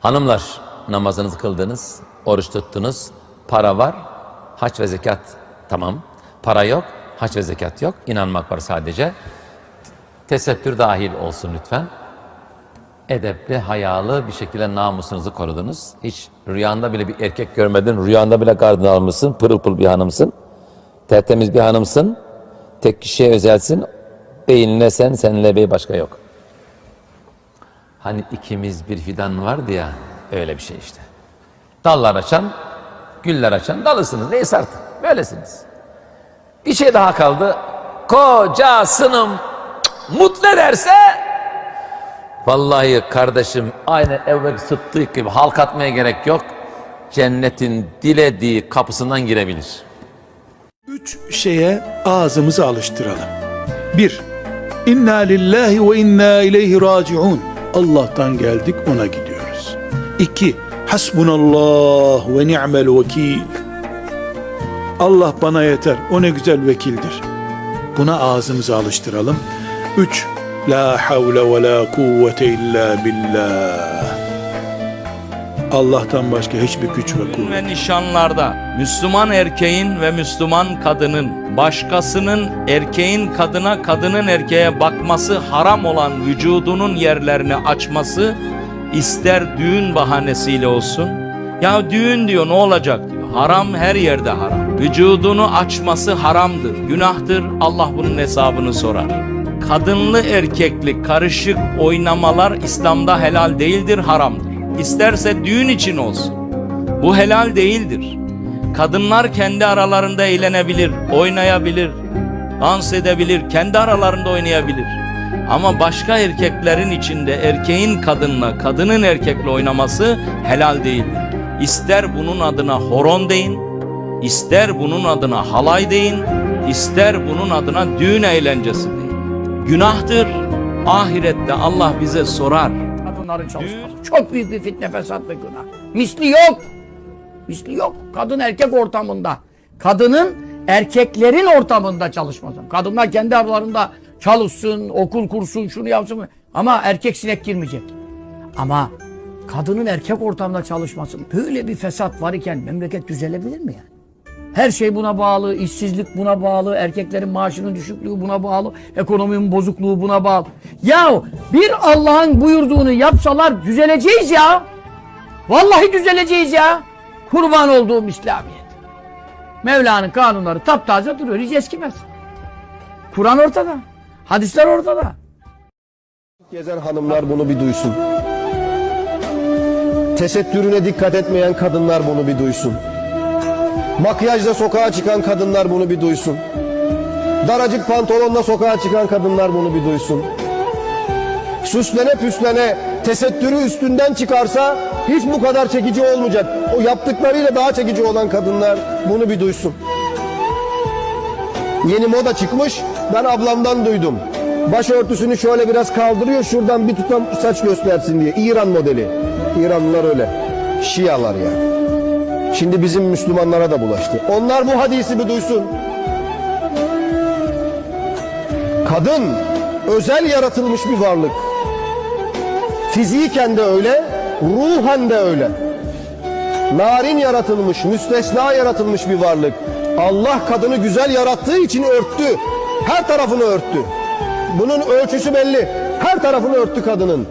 Hanımlar namazınızı kıldınız, oruç tuttunuz, para var, haç ve zekat tamam. Para yok, haç ve zekat yok. İnanmak var sadece. Tesettür dahil olsun lütfen. Edepli, hayalı bir şekilde namusunuzu korudunuz. Hiç rüyanda bile bir erkek görmedin, rüyanda bile gardını almışsın, pırıl pırıl bir hanımsın. Tertemiz bir hanımsın, tek kişiye özelsin, beyinle sen, seninle bey başka yok. Hani ikimiz bir fidan vardı ya, öyle bir şey işte. Dallar açan, güller açan dalısınız, neyse artık, böylesiniz. Bir şey daha kaldı, kocasının mutlu ederse, vallahi kardeşim aynı Ebu Sıddık gibi halk atmaya gerek yok, cennetin dilediği kapısından girebilir. Üç şeye ağzımızı alıştıralım. Bir, İnna lillahi ve inna ileyhi raciun. Allah'tan geldik ona gidiyoruz. İki, hasbunallah ve ni'mel vekil. Allah bana yeter, o ne güzel vekildir. Buna ağzımızı alıştıralım. Üç, la havle ve la kuvvete illa billah. Allah'tan başka hiçbir güç ve kuvvet ve nişanlarda Müslüman erkeğin ve Müslüman kadının başkasının erkeğin kadına kadının erkeğe bakması haram olan vücudunun yerlerini açması ister düğün bahanesiyle olsun ya düğün diyor ne olacak? diyor. Haram her yerde haram. Vücudunu açması haramdır günahtır. Allah bunun hesabını sorar. Kadınlı erkekli karışık oynamalar İslam'da helal değildir haramdır İsterse düğün için olsun bu helal değildir. Kadınlar kendi aralarında eğlenebilir, oynayabilir, dans edebilir, kendi aralarında oynayabilir. Ama başka erkeklerin içinde erkeğin kadınla, kadının erkekle oynaması helal değildir. İster bunun adına horon deyin, ister bunun adına halay deyin, ister bunun adına düğün eğlencesi deyin. Günahtır. Ahirette Allah bize sorar. Kadınların çalışması. Çok büyük bir fitne fesat ve günah. Misli yok. Misli yok. Kadın erkek ortamında. Kadının erkeklerin ortamında çalışması. Kadınlar kendi aralarında çalışsın, okul kursun, şunu yapsın. Ama erkek sinek girmeyecek. Ama kadının erkek ortamda çalışması böyle bir fesat var iken memleket düzelebilir mi yani? Her şey buna bağlı, işsizlik buna bağlı, erkeklerin maaşının düşüklüğü buna bağlı, ekonominin bozukluğu buna bağlı. Ya bir Allah'ın buyurduğunu yapsalar düzeleceğiz ya. Vallahi düzeleceğiz ya. Kurban olduğum İslamiyet. Mevla'nın kanunları taptaze duruyor, hiç eskimez. Kur'an ortada, hadisler ortada. Gezen hanımlar bunu bir duysun. Tesettürüne dikkat etmeyen kadınlar bunu bir duysun. Makyajla sokağa çıkan kadınlar bunu bir duysun. Daracık pantolonla sokağa çıkan kadınlar bunu bir duysun. Süslene püslene tesettürü üstünden çıkarsa hiç bu kadar çekici olmayacak. O yaptıklarıyla daha çekici olan kadınlar bunu bir duysun. Yeni moda çıkmış. Ben ablamdan duydum. Başörtüsünü şöyle biraz kaldırıyor. Şuradan bir tutam saç göstersin diye. İran modeli. İranlılar öyle. Şialar yani. Şimdi bizim Müslümanlara da bulaştı. Onlar bu hadisi bir duysun. Kadın özel yaratılmış bir varlık. Fiziken de öyle, ruhen de öyle. Narin yaratılmış, müstesna yaratılmış bir varlık. Allah kadını güzel yarattığı için örttü. Her tarafını örttü. Bunun ölçüsü belli. Her tarafını örttü kadının.